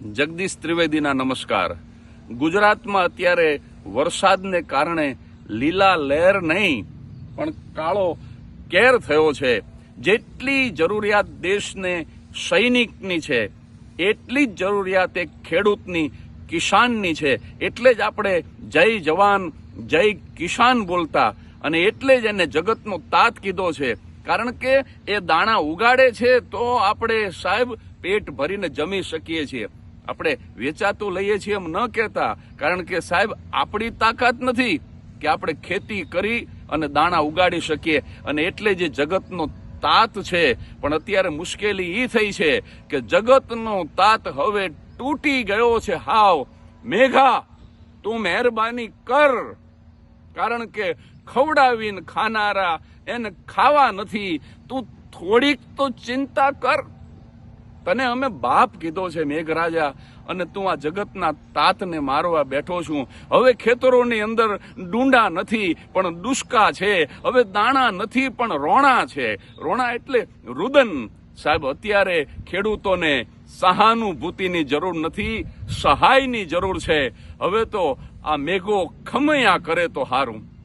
જગદીશ ત્રિવેદીના નમસ્કાર. ગુજરાતમાં અત્યારે વરસાદને કારણે લીલા લહેર નહીં, પણ કાળો કેર થયો છે. જેટલી જરૂરિયાત દેશને સૈનિકની છે, એટલી જ જરૂરિયાત એક ખેડૂતની કિસાનની છે. એટલે જ આપણે જય જવાન, જય કિસાન બોલતા અને એટલે જ એને જગતનો તાત કીધો છે. કારણ કે એ દાણા ઉગાડે છે તો આપણે સાહેબ પેટ ભરીને જમી શકીએ છીએ. આપણે વેચાતું લઈએ છીએ એમ ન કહેતા, કારણ કે સાહેબ, આપણી તાકાત નથી કે આપણે ખેતી કરી અને દાણા ઉગાડી શકીએ. અને એટલે જે જગતનો તાત છે, પણ અત્યારે મુશ્કેલી એ થઈ છે કે જગતનો તાત હવે તૂટી ગયો છે. હાવ, મેઘા, તું મહેરબાની કર, કારણ કે ખવડાવીને ખાનારા એને ખાવા નથી. તું થોડીક તો ચિંતા કર. તને અમે બાપ કીધો છે મેઘરાજા, અને તું આ જગતના તાતને મારવા બેઠો છું. હવે ખેતરોની અંદર ડુંડા નથી, પણ દુષ્કા છે. હવે દાણા નથી, પણ રોણા છે. રોણા એટલે રુદન. સાહેબ, અત્યારે ખેડૂતોને સહાનુભૂતિની જરૂર નથી, સહાયની જરૂર છે. હવે તો આ મેઘો ખમૈયા કરે તો હારું.